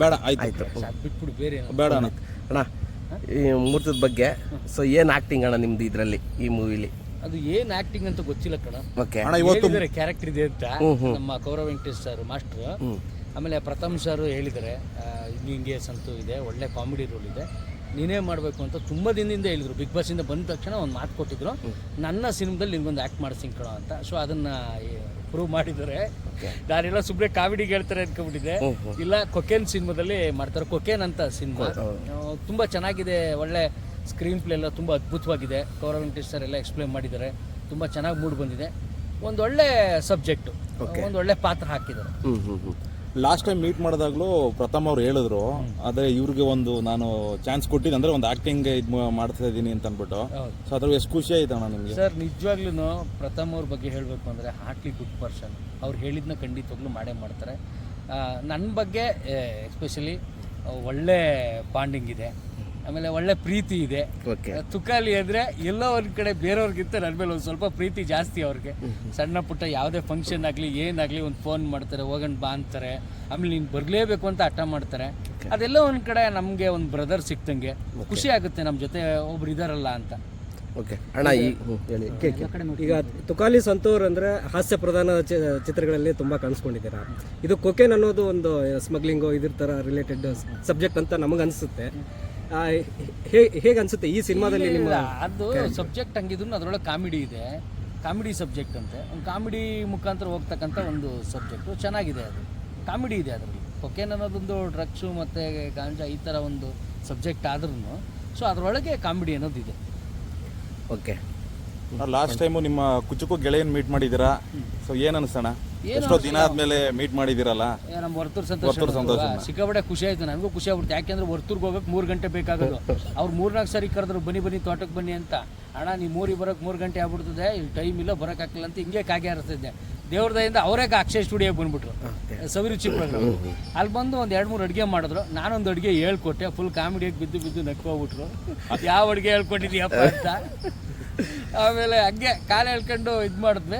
ಬೇಡ ಆಯ್ತು. ಬಿಟ್ಬಿಡು ಬೇರೆ ಬೇಡ ಅಣ್ಣ. ಅಣ್ಣ ಈ ಮೂರ್ತದ ಬಗ್ಗೆ ಸೊ ಏನು ಆಕ್ಟಿಂಗ್ ಅಣ್ಣ ನಿಮ್ದು ಇದರಲ್ಲಿ ಈ ಮೂವಿಲಿ ಅದು ಏನ್ ಆಕ್ಟಿಂಗ್ ಅಂತ ಗೊತ್ತಿಲ್ಲ ಕಣ. ಓಕೆ ಅಣ್ಣ ಇವತ್ತು ಕ್ಯಾರೆಕ್ಟರ್ ಇದೆ ಅಂತ. ನಮ್ಮ ಕೌರವ ವೆಂಕಟೇಶ್ ಸರ್ ಮಾಸ್ಟರ್ ಆಮೇಲೆ ಪ್ರಥಮ್ ಸರ್ ಹೇಳಿದ್ದಾರೆ ಆ, ಹಿಂಗೆ ಹಿಂಗೆ ಸಂತು ಇದೆ ಒಳ್ಳೆ ಕಾಮಿಡಿ ರೋಲ್ ಇದೆ. ನೀನೇ ಮಾಡಬೇಕು ಅಂತ ತುಂಬ ದಿನದಿಂದ ಹೇಳಿದರು. ಬಿಗ್ ಬಾಸಿಂದ ಇಂದ ಬಂದ ತಕ್ಷಣ ಒಂದು ಮಾತು ಕೊಟ್ಟಿದ್ರು. ನನ್ನ ಸಿನಿಮಾದಲ್ಲಿ ನಿನ್ಗೊಂದು ಆ್ಯಕ್ಟ್ ಮಾಡಿಸ್ತೀನಿ ಕಣೋ ಅಂತ. ಸೊ ಅದನ್ನ ಪ್ರೂವ್ ಮಾಡಿದ್ದಾರೆ ನಾನೆಲ್ಲ ಸುಮ್ಮನೆ ಕಾಮಿಡಿಗೆ ಹೇಳ್ತಾರೆ ಅನ್ಕೊಂಡ್ಬಿಟ್ಟಿದ್ದೆ. ಇಲ್ಲ ಕೊಕೇನ್ ಸಿನಿಮಾದಲ್ಲಿ ಮಾಡ್ತಾರೆ. ಕೊಕೇನ್ ಅಂತ ಸಿನಿಮಾ. ತುಂಬ ಚೆನ್ನಾಗಿದೆ. ಒಳ್ಳೆ ಸ್ಕ್ರೀನ್ ಪ್ಲೇ ಎಲ್ಲ ತುಂಬ ಅದ್ಭುತವಾಗಿದೆ. ಕೌರ ವೆಂಕಟೇಶ್ ಸರ್ ಎಲ್ಲ ಎಕ್ಸ್ಪ್ಲೇನ್ ಮಾಡಿದ್ದಾರೆ. ತುಂಬ ಚೆನ್ನಾಗಿ ಮೂಡ್ ಬಂದಿದೆ. ಒಂದೊಳ್ಳೆ ಸಬ್ಜೆಕ್ಟು ಒಂದೊಳ್ಳೆ ಪಾತ್ರ ಹಾಕಿದ್ದಾರೆ. ಲಾಸ್ಟ್ ಟೈಮ್ ಮೀಟ್ ಮಾಡಿದಾಗಲೂ ಪ್ರಥಮ್ ಅವ್ರು ಹೇಳಿದ್ರು. ಆದರೆ ಇವ್ರಿಗೆ ಒಂದು ನಾನು ಚಾನ್ಸ್ ಕೊಟ್ಟಿದ್ದೆ ಅಂದ್ರೆ ಒಂದು ಆಕ್ಟಿಂಗ್ ಇದು ಮಾಡ್ತಾ ಇದ್ದೀನಿ ಅಂತ ಅಂದ್ಬಿಟ್ಟು. ಸೊ ಅದ್ರ ಎಷ್ಟು ಖುಷಿ ಆಯ್ತು ಅಣ್ಣ ನಿಮಗೆ? ಸರ್ ನಿಜವಾಗ್ಲೂ ಪ್ರಥಮ್ ಅವ್ರ ಬಗ್ಗೆ ಹೇಳಬೇಕು ಅಂದರೆ ಹಾರ್ಟ್ಲಿ ಗುಡ್ ಪರ್ಸನ್. ಅವ್ರು ಹೇಳಿದ್ನ ಖಂಡಿತವಾಗ್ಲೂ ಮಾಡೇ ಮಾಡ್ತಾರೆ. ನನ್ನ ಬಗ್ಗೆ ಎಸ್ಪೆಷಲಿ ಒಳ್ಳೆ ಬಾಂಡಿಂಗ್ ಇದೆ. ಆಮೇಲೆ ಒಳ್ಳೆ ಪ್ರೀತಿ ಇದೆ. ಓಕೆ ತುಕಾಲಿ ಅಂದ್ರೆ ಎಲ್ಲೋ ಒಂದು ಕಡೆ ಬೇರೆಯವ್ರಿಗಿಂತ ನನ್ನ ಮೇಲೆ ಒಂದು ಸ್ವಲ್ಪ ಪ್ರೀತಿ ಜಾಸ್ತಿ ಅವ್ರಿಗೆ. ಸಣ್ಣ ಪುಟ್ಟ ಯಾವುದೇ ಫಂಕ್ಷನ್ ಆಗಲಿ ಏನಾಗಲಿ ಒಂದು ಫೋನ್ ಮಾಡ್ತಾರೆ ಹೋಗೋಣ ಬಾ ಅಂತಾರೆ. ಆಮೇಲೆ ನೀನು ಬರಲೇಬೇಕು ಅಂತ ಹಠ ಮಾಡ್ತಾರೆ. ಅದೆಲ್ಲ ಒಂದ್ ಕಡೆ ನಮಗೆ ಒಂದು ಬ್ರದರ್ ಸಿಕ್ತಂಗೆ ಖುಷಿ ಆಗುತ್ತೆ ನಮ್ಮ ಜೊತೆ ಒಬ್ರು ಇದಾರಲ್ಲ ಅಂತ. ಓಕೆ ಅಣ್ಣ ಈ ಈಗ ತುಕಾಲಿ ಸಂತೂರ್ ಅಂದ್ರೆ ಹಾಸ್ಯ ಪ್ರಧಾನ ಚಿ- ಚಿತ್ರಗಳಲ್ಲಿ ತುಂಬಾ ಕಾಣಿಸ್ಕೊಂಡಿದ್ದೀರಾ? ಇದು ಕೊಕೇನ್ ಅನ್ನೋದು ಒಂದು ಸ್ಮಗ್ಲಿಂಗ್ ಇದ್ರ ತರ ರಿಲೇಟೆಡ್ ಸಬ್ಜೆಕ್ಟ್ ಅಂತ ನಮಗೆ ಅನಿಸುತ್ತೆ. ಹೇಗೆ ಅನ್ಸುತ್ತೆ ಈ ಸಿನಿಮಾದಲ್ಲಿ ನಿಮ್ಮ ಅದು ಸಬ್ಜೆಕ್ಟ್ ಹಂಗಿದ್ರು ಅದರೊಳಗೆ ಕಾಮಿಡಿ ಇದೆ. ಕಾಮಿಡಿ ಸಬ್ಜೆಕ್ಟ್ ಅಂತೆ. ಒಂದು ಕಾಮಿಡಿ ಮುಖಾಂತರ ಹೋಗ್ತಕ್ಕಂಥ ಒಂದು ಸಬ್ಜೆಕ್ಟು ಚೆನ್ನಾಗಿದೆ ಅದು. ಕಾಮಿಡಿ ಇದೆ ಅದರಲ್ಲಿ. ಕೊಕೇನ್ ಅನ್ನೋದೊಂದು ಡ್ರಗ್ಸು ಮತ್ತು ಗಾಂಜಾ ಈ ಥರ ಒಂದು ಸಬ್ಜೆಕ್ಟ್ ಆದ್ರೂ ಸೊ ಅದರೊಳಗೆ ಕಾಮಿಡಿ ಅನ್ನೋದು ಇದೆ. ಓಕೆ ಲಾಸ್ಟ್ ಟೈಮು ನಿಮ್ಮ ಕುಚುಕು ಗೆಳೆಯನ್ ಮೀಟ್ ಮಾಡಿದ್ದೀರಾ? ಸೊ ಏನು ಅನ್ಸಣ? ಎಷ್ಟೋ ದಿನ ಆದ್ಮೇಲೆ ಮೀಟ್ ಮಾಡಿದಿರಲ್ಲ ಏ, ನಮ್ಮ ವರ್ತೂರ್ ಸಂತೋಷ ಸಿಕ್ಕಾಪಟ್ಟೆ ಖುಷಿ ಆಯ್ತು ನನಗೂ ಖುಷಿ ಆಗ್ಬಿಡ್ತು. ಯಾಕೆಂದ್ರೆ ವರ್ತೂರ್ಗೆ ಹೋಗಕ್ಕೆ ಮೂರು ಗಂಟೆ ಬೇಕಾಗೋದು. ಅವ್ರು ಮೂರ್ನಾಲ್ಕು ಸರಿ ಕರೆದ್ರು ಬನ್ನಿ ಬನ್ನಿ ತೋಟಕ್ಕೆ ಬನ್ನಿ ಅಂತ. ಅಣ್ಣ ನೀವು ಮೂರಿಗೆ ಬರೋಕೆ ಮೂರು ಗಂಟೆ ಆಗ್ಬಿಡ್ತದೆ. ಇಲ್ಲಿ ಟೈಮ್ ಇಲ್ಲ ಬರೋಕ್ಕಾಗಲ್ಲ ಅಂತ ಹಿಂಗೆ ಕಾಗೆ ಹಾರಿಸ್ತಿದ್ದೆ. ದೇವ್ರ ದಯಿಂದ ಅವರೇ ಅಕ್ಷಯ ಸ್ಟುಡಿಯೋಗೆ ಬಂದ್ಬಿಟ್ರು. ಸವಿರುಚಿ ಪ್ರೋಗ್ರಾಮ್ ಅಲ್ಲಿ ಬಂದು ಒಂದು ಎರಡು ಮೂರು ಅಡುಗೆ ಮಾಡಿದ್ರು. ನಾನೊಂದು ಅಡುಗೆ ಹೇಳ್ಕೊಟ್ಟೆ. ಫುಲ್ ಕಾಮಿಡಿಯಾಗಿ ಬಿದ್ದು ಬಿದ್ದು ನಕ್ಕೋಗ್ಬಿಟ್ರು. ಯಾವ ಅಡುಗೆ ಹೇಳ್ಕೊಟ್ಟಿದ್ಯಪ್ಪ ಅಂತ. ಆಮೇಲೆ ಹಂಗೆ ಕಾಲು ಹೇಳ್ಕೊಂಡು ಇದು ಮಾಡಿದ್ವಿ.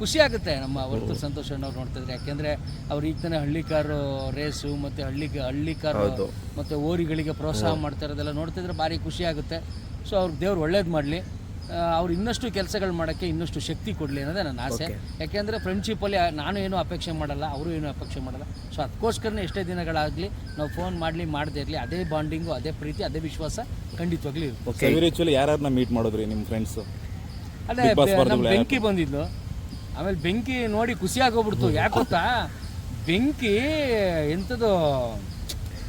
ಖುಷಿ ಆಗುತ್ತೆ. ನಮ್ಮ ವರ್ತೂರ್ ಸಂತೋಷ್ ಅವ್ರು ನೋಡ್ತಿದ್ರೆ ಯಾಕೆಂದ್ರೆ ಅವ್ರು ಈಗ ತಾನೇ ಹಳ್ಳಿಕಾರು ರೇಸು ಮತ್ತೆ ಹಳ್ಳಿ ಹಳ್ಳಿ ಕಾರು ಮತ್ತೆ ಓರಿಗಳಿಗೆ ಪ್ರೋತ್ಸಾಹ ಮಾಡ್ತಾ ಇರೋದೆಲ್ಲ ನೋಡ್ತಿದ್ರೆ ಭಾರಿ ಖುಷಿ ಆಗುತ್ತೆ. ಸೊ ಅವ್ರಿಗೆ ದೇವ್ರು ಒಳ್ಳೇದು ಮಾಡಲಿ. ಅವ್ರು ಇನ್ನಷ್ಟು ಕೆಲಸಗಳು ಮಾಡೋಕ್ಕೆ ಇನ್ನಷ್ಟು ಶಕ್ತಿ ಕೊಡಲಿ ಅನ್ನೋದೇ ನನ್ನ ಆಸೆ. ಯಾಕೆಂದರೆ ಫ್ರೆಂಡ್ಶಿಪ್ಪಲ್ಲಿ ನಾನು ಏನೂ ಅಪೇಕ್ಷೆ ಮಾಡಲ್ಲ ಅವರು ಏನೂ ಅಪೇಕ್ಷೆ ಮಾಡಲ್ಲ. ಸೊ ಅದಕ್ಕೋಸ್ಕರನೇ ಎಷ್ಟೇ ದಿನಗಳಾಗಲಿ ನಾವು ಫೋನ್ ಮಾಡಲಿ ಮಾಡದೇ ಇರಲಿ. ಅದೇ ಬಾಂಡಿಂಗು ಅದೇ ಪ್ರೀತಿ ಅದೇ ವಿಶ್ವಾಸ ಖಂಡಿತವಾಗ್ಲೂ ಇರುತ್ತೆ. ಯಾರನ್ನ ಮೀಟ್ ಮಾಡಿದ್ರಿ ನಿಮ್ಮ ಫ್ರೆಂಡ್ಸು ಅದೇ ಬೆಂಕಿ ಬಂದಿದ್ದು ಆಮೇಲೆ ಬೆಂಕಿ ನೋಡಿ ಖುಷಿ ಆಗೋಗ್ಬಿಡ್ತು ಯಾಕೆ ಗೊತ್ತಾ? ಬೆಂಕಿ ಎಂಥದ್ದು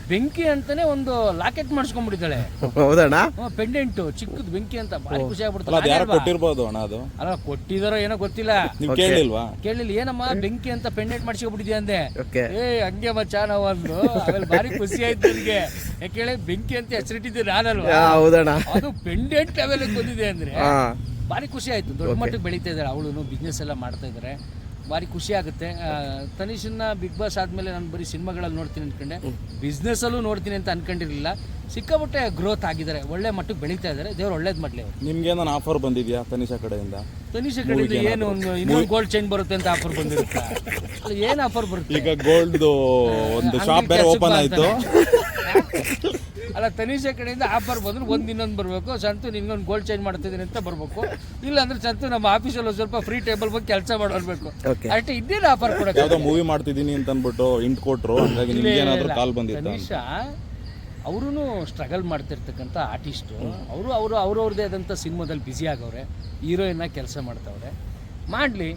ಬೆಂಕಿ ಅಂತಾನೆ ಒಂದು ಲಾಕೆಟ್ ಮಾಡಿಸ್ಕೊಂಡ್ಬಿಟ್ಟಿದ್ದಾಳೆ. ಹೌದಣ್ಣ? ಪೆಂಡೆಂಟ್ ಚಿಕ್ಕದು ಬೆಂಕಿ ಅಂತ ಭಾರಿ ಖುಷಿ ಅಲ್ಲ ಆಗ್ಬಿಡ್ತು ಅದು ಯಾರು ಕೊಟ್ಟಿರ್ಬೋದು ಅಣ್ಣ ಅದು? ಅಲ್ಲ ಕೊಟ್ಟಿದಾರೋ ಏನೋ ಗೊತ್ತಿಲ್ಲ. ನೀವು ಕೇಳಿಲ್ವಾ? ಕೇಳಿಲ್ಲ ಏನಮ್ಮ ಬೆಂಕಿ ಅಂತ ಪೆಂಡೆಂಟ್ ಮಾಡಿಸ್ಕೊಂಡ್ಬಿಟ್ಟಿದ್ಯಾ ಅಂದೆ. ಓಕೆ ಏ ಹಂಗೆ ಮಚ್ಚ ನಾವು ಅಂದ್ರು ಆಮೇಲೆ ಭಾರಿ ಖುಷಿ ಆಯ್ತು ನನಗೆ. ಯಾಕೆ ಬೆಂಕಿ ಅಂತ ಹೆಸರಿಟ್ಟಿದ್ದೆ ನಾನಲ್ವಾ? ಹೌದಣ್ಣ. ಅದು ಪೆಂಡೆಂಟ್ ಲೆವೆಲ್ ಬಂದಿದೆ ಅಂದ್ರೆ. ಹಾಂ. ಭಾರಿ ಖುಷಿ ಆಯ್ತು. ದೊಡ್ಡ ಮಟ್ಟಕ್ಕೆ ಬೆಳೀತಾ ಇದ್ದಾರೆ ಅವಳು ಬಿಸ್ನೆಸ್ ಎಲ್ಲ ಮಾಡ್ತಾ ಇದ್ದಾರೆ. ಭಾರಿ ಖುಷಿ ಆಗುತ್ತೆ. ತನಿಷನ್ನ ಬಿಗ್ ಬಾಸ್ ಆದಮೇಲೆ ನಾನು ಬರೀ ಸಿನಿಮಾಗಳಲ್ಲಿ ನೋಡ್ತೀನಿ ಅಂದ್ಕೊಂಡೆ ಬಿಸ್ನೆಸ್ಸಲ್ಲೂ ನೋಡ್ತೀನಿ ಅಂತ ಅನ್ಕೊಂಡಿರಲಿಲ್ಲ. ಸಿಕ್ಕಾಪಟ್ಟೆ ಗ್ರೋತ್ ಆಗಿದ್ದಾರೆ. ಒಳ್ಳೆ ಮಟ್ಟಕ್ಕೆ ಬೆಳೀತಾ ಇದ್ದಾರೆ. ದೇವ್ರು ಒಳ್ಳೇದು ಮಾಡಲಿ ಅವ್ರು. ನಿಮ್ಗೆ ನಾನು ಆಫರ್ ಬಂದಿದ್ಯಾ ತನಿಷಾ ಕಡೆಯಿಂದ? ತನಿಷ ಕಡೆಯಿಂದ ಏನು ಒಂದು ಇನ್ನೊಂದು ಗೋಲ್ಡ್ ಚೈನ್ ಬರುತ್ತೆ ಅಂತ ಆಫರ್ ಬಂದಿರುತ್ತೆ? ಏನು ಆಫರ್ ಬರುತ್ತೆ? ಈಗ ಗೋಲ್ಡ್ ಒಂದು ಶಾಪ್ ಬೇರೆ ಓಪನ್ ಆಯ್ತು. ಅಲ್ಲ ತನಿಷೆ ಕಡೆಯಿಂದ ಆಫರ್ ಬಂದ್ರೆ ಒಂದು ಇನ್ನೊಂದು ಬರಬೇಕು. ಸಂತು ನಿನ್ಗೊಂದು ಗೋಲ್ಡ್ ಚೇಂಜ್ ಮಾಡ್ತಿದ್ದೀನಿ ಅಂತ ಬರಬೇಕು. ಇಲ್ಲ ಅಂದ್ರೆ ಸಂತು ನಮ್ಮ ಆಫೀಸಲ್ಲಿ ಒಂದು ಸ್ವಲ್ಪ ಫ್ರೀ ಟೇಬಲ್ ಬಗ್ಗೆ ಕೆಲಸ ಮಾಡಬೇಕು. ಅಷ್ಟೇ ಇನ್ನೇನು ಆಫರ್ ಕೊಡಕ್ಕೆ? ಯಾವುದೋ ಮೂವಿ ಮಾಡ್ತಿದ್ದೀನಿ ಅಂತ ಅಂದ್ಬಿಟ್ಟು ಇಂಟ್ ಕೊಟ್ಟರು ಹಾಗಾಗಿ ನಿಮ್ಗೆ ಏನಾದ್ರು ಕಾಲ್ ಬಂದಿತ್ತು ತನಿಷ ಅವರು ಸ್ಟ್ರಗಲ್ ಮಾಡ್ತಿರ್ತಕ್ಕಂಥ ಆರ್ಟಿಸ್ಟು ಅವರು ಅವರು ಅವ್ರವ್ರದೇ ಆದಂಥ ಸಿನಿಮಾದಲ್ಲಿ ಬ್ಯುಸಿ ಆಗವ್ರೆ ಹೀರೋಯಿನ್ನ ಕೆಲಸ ಮಾಡ್ತವ್ರೆ. ಮಾಡಲಿ.